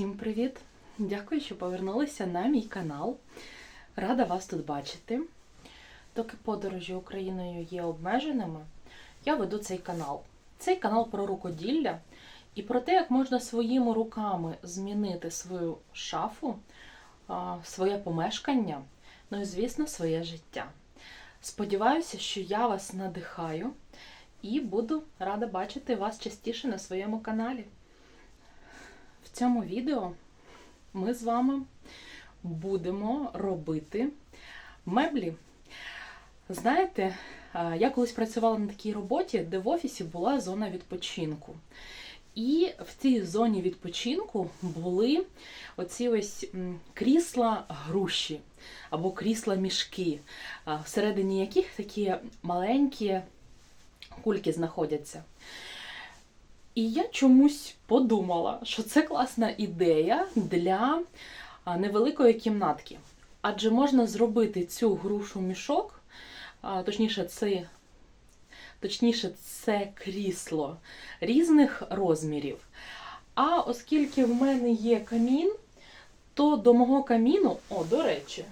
Усім привіт! Дякую, що повернулися на мій канал. Рада вас тут бачити. Доки подорожі Україною є обмеженими, я веду цей канал. Цей канал про рукоділля і про те, як можна своїми руками змінити свою шафу, своє помешкання, ну і, звісно, своє життя. Сподіваюся, що я вас надихаю і буду рада бачити вас частіше на своєму каналі. В цьому відео ми з вами будемо робити меблі. Знаєте, я колись працювала на такій роботі, де в офісі була зона відпочинку. І в цій зоні відпочинку були оці ось крісла груші або крісла мішки, всередині яких такі маленькі кульки знаходяться. І я чомусь подумала, що це класна ідея для невеликої кімнатки. Адже можна зробити цю грушу мішок, точніше, це, точніше, це крісло різних розмірів. А оскільки в мене є камін, то до мого каміну, о, до речі,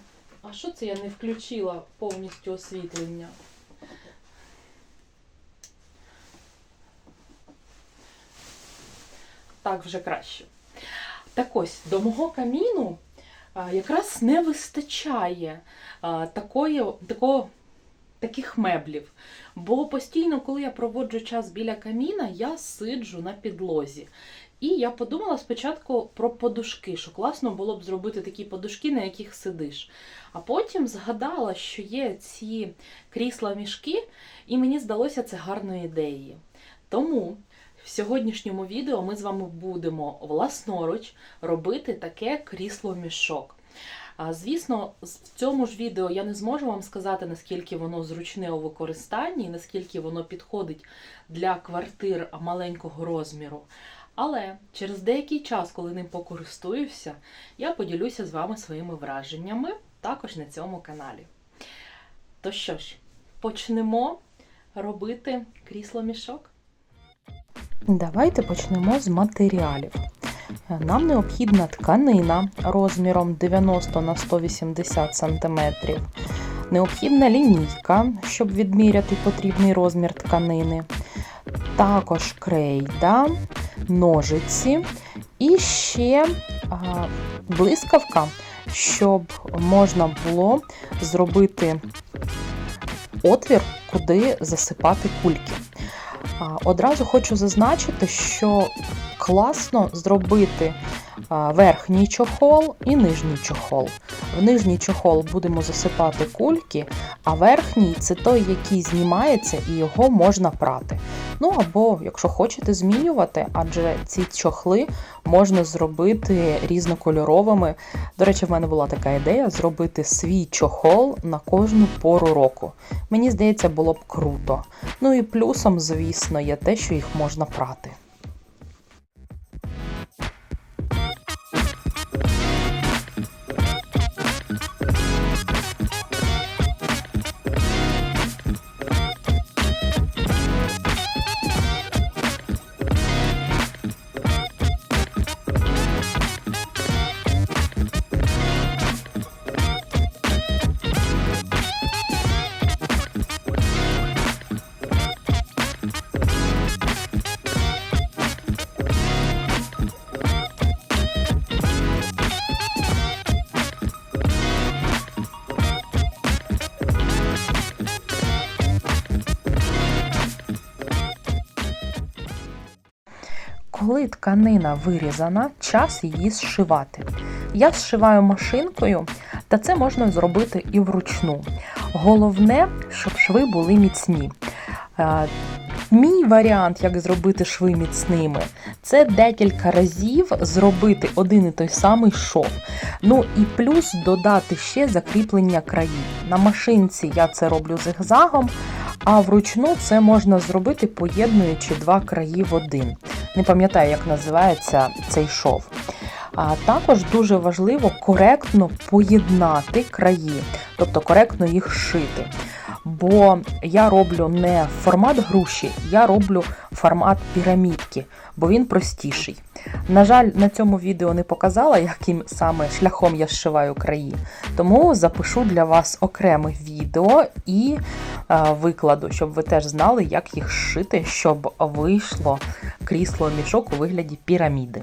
а що це я не включила повністю освітлення? Так вже краще. Так ось, до мого каміну якраз не вистачає такої, такого, таких меблів. Бо постійно, коли я проводжу час біля каміна, я сиджу на підлозі. І я подумала спочатку про подушки, що класно було б зробити такі подушки, на яких сидиш. А потім згадала, що є ці крісла-мішки, і мені здалося це гарною ідеєю. Тому в сьогоднішньому відео ми з вами будемо власноруч робити таке крісло-мішок. Звісно, в цьому ж відео я не зможу вам сказати, наскільки воно зручне у використанні, наскільки воно підходить для квартир маленького розміру. Але через деякий час, коли ним покористуюся, я поділюся з вами своїми враженнями також на цьому каналі. То що ж, почнемо робити крісло-мішок? Давайте почнемо з матеріалів. Нам необхідна тканина розміром 90 на 180 см. Необхідна лінійка, щоб відміряти потрібний розмір тканини. Також крейда, ножиці і ще блискавка, щоб можна було зробити отвір, куди засипати кульки. Одразу хочу зазначити, що класно зробити верхній чохол і нижній чохол. В нижній чохол будемо засипати кульки, а верхній це той, який знімається і його можна прати. Ну або, якщо хочете, змінювати, адже ці чохли можна зробити різнокольоровими. До речі, в мене була така ідея зробити свій чохол на кожну пору року. Мені здається, було б круто. Ну і плюсом, звісно, є те, що їх можна прати. Коли тканина вирізана, час її зшивати. Я зшиваю машинкою, та це можна зробити і вручну. Головне, щоб шви були міцні. Е, Мій варіант, як зробити шви міцними, це декілька разів зробити один і той самий шов. Ну і плюс додати ще закріплення країв. На машинці я це роблю зигзагом, а вручну це можна зробити, поєднуючи два краї в один. Не пам'ятаю, як називається цей шов. А також дуже важливо коректно поєднати краї, тобто коректно їх шити. бо я роблю не формат груші, я роблю формат пірамідки, бо він простіший. На жаль, на цьому відео не показала, яким саме шляхом я зшиваю краї. Тому запишу для вас окреме відео і викладу, щоб ви теж знали, як їх шити, щоб вийшло крісло мішок у вигляді піраміди.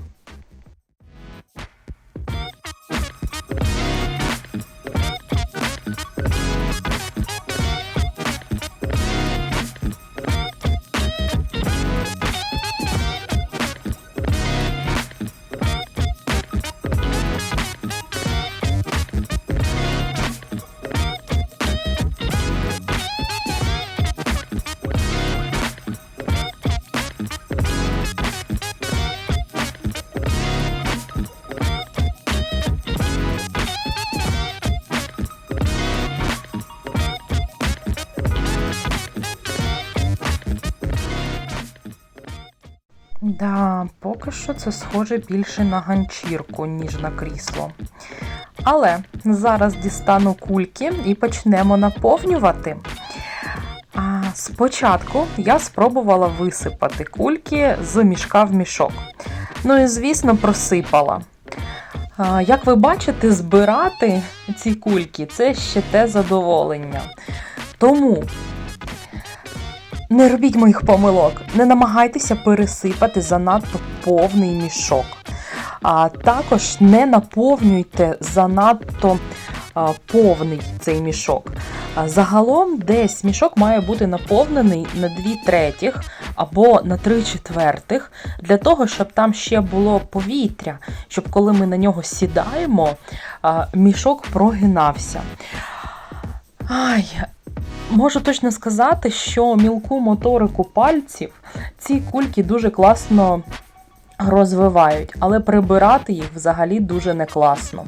Поки що це схоже більше на ганчірку, ніж на крісло. Але зараз дістану кульки і почнемо наповнювати. А, Спочатку я спробувала висипати кульки з мішка в мішок. Ну і, звісно, просипала. А, Як ви бачите, збирати ці кульки це ще те задоволення. Тому не робіть моїх помилок, не намагайтеся пересипати занадто повний мішок. А також не наповнюйте занадто а, повний цей мішок. А, загалом десь мішок має бути наповнений на 2 третіх або на 3 четвертих, для того, щоб там ще було повітря, щоб коли ми на нього сідаємо, а, мішок прогинався. Ай, Можу точно сказати, що мілку моторику пальців ці кульки дуже класно розвивають, але прибирати їх взагалі дуже не класно.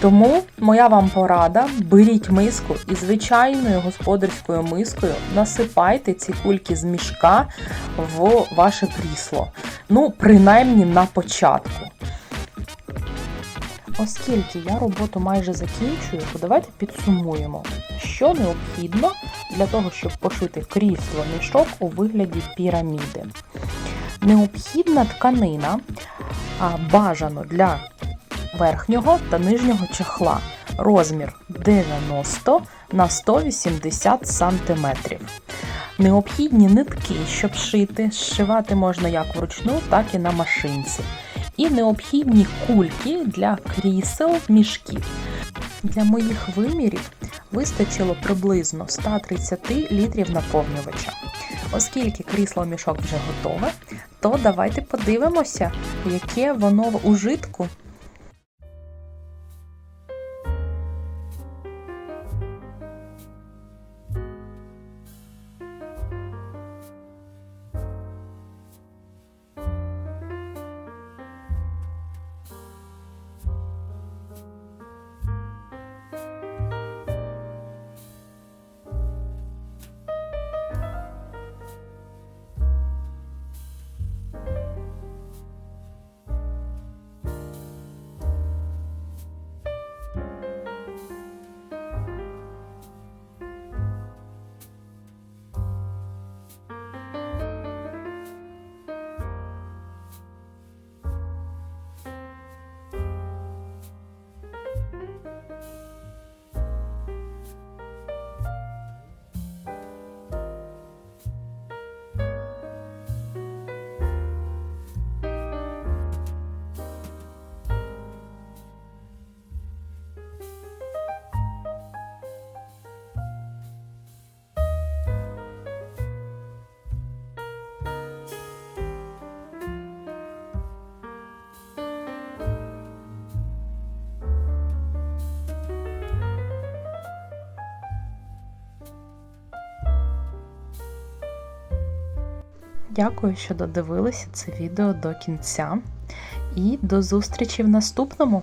Тому моя вам порада: беріть миску і звичайною господарською мискою насипайте ці кульки з мішка в ваше крісло. Ну, принаймні на початку. Оскільки я роботу майже закінчую, то давайте підсумуємо, що необхідно для того, щоб пошити крісло мішок у вигляді піраміди. Необхідна тканина бажано для верхнього та нижнього чехла. Розмір 90 на 180 см. Необхідні нитки, щоб шити. Зшивати можна як вручну, так і на машинці і необхідні кульки для крісел мішків. Для моїх вимірів вистачило приблизно 130 літрів наповнювача. Оскільки крісло мішок вже готове, то давайте подивимося, яке воно в житку. Дякую, що додивилися це відео до кінця. І до зустрічі в наступному!